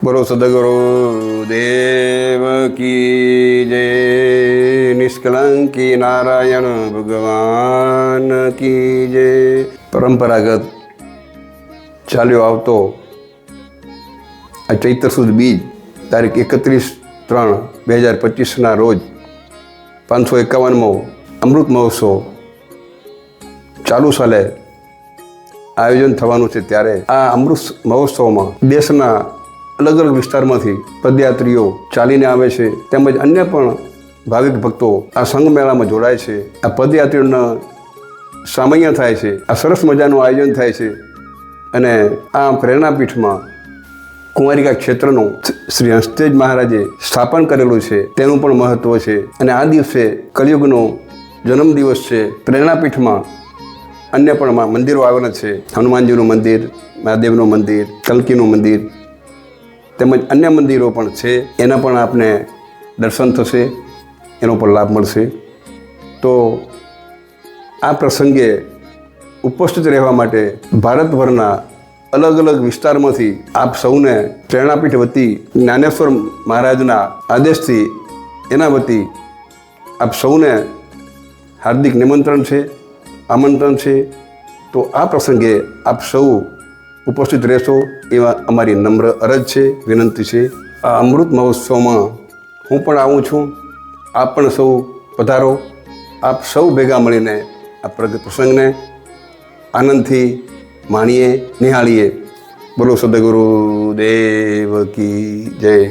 બોલો સદગુરુ દેવ કી જય. નિષ્કલંકી નારાયણ ભગવાન કી જય. પરંપરાગત ચાલ્યો આવતો આ ચૈત્ર સુદ બીજ, તારીખ એકત્રીસ ત્રણ બે હજાર પચીસના રોજ પાંચસો એકાવનમો અમૃત મહોત્સવ ચાલુ સાલે આયોજન થવાનું છે ત્યારે. આ અમૃત મહોત્સવમાં દેશના અલગ અલગ વિસ્તારમાંથી પદયાત્રીઓ ચાલીને આવે છે. તેમજ અન્ય પણ ભાવિક ભક્તો આ સંઘ મેળામાં જોડાય છે. આ પદયાત્રીઓના સામૈયા થાય છે. આ સરસ મજાનું આયોજન થાય છે. અને આ પ્રેરણાપીઠમાં કુંવારિકા ક્ષેત્રનું શ્રી હંસતેજ મહારાજે સ્થાપન કરેલું છે. તેનું પણ મહત્વ છે. અને આ દિવસે કલિયુગનો જન્મદિવસ છે. પ્રેરણાપીઠમાં અન્ય પણ મંદિરો આવેલા છે. હનુમાનજીનું મંદિર, મહાદેવનું મંદિર કલકીનું મંદિર તેમજ અન્ય મંદિરો પણ છે, એના પણ આપને દર્શન થશે, એનો પણ લાભ મળશે. તો આ પ્રસંગે ઉપસ્થિત રહેવા માટે ભારતભરના અલગ અલગ વિસ્તારમાંથી આપ સૌને પ્રેરણાપીઠ વતી જ્ઞાનેશ્વર મહારાજના આદેશથી એના વતી આપ સૌને હાર્દિક નિમંત્રણ છે, આમંત્રણ છે. તો આ પ્રસંગે આપ સૌ ઉપસ્થિત રહેશો એવા અમારી નમ્ર અરજ છે, વિનંતી છે. આ અમૃત મહોત્સવમાં હું પણ આવું છું. આપ પણ સૌ પધારો. આપ સૌ ભેગા મળીને આ પ્રસંગને આનંદથી માણીએ, નિહાળીએ. બોલો સદગુરુ દેવ કી જય.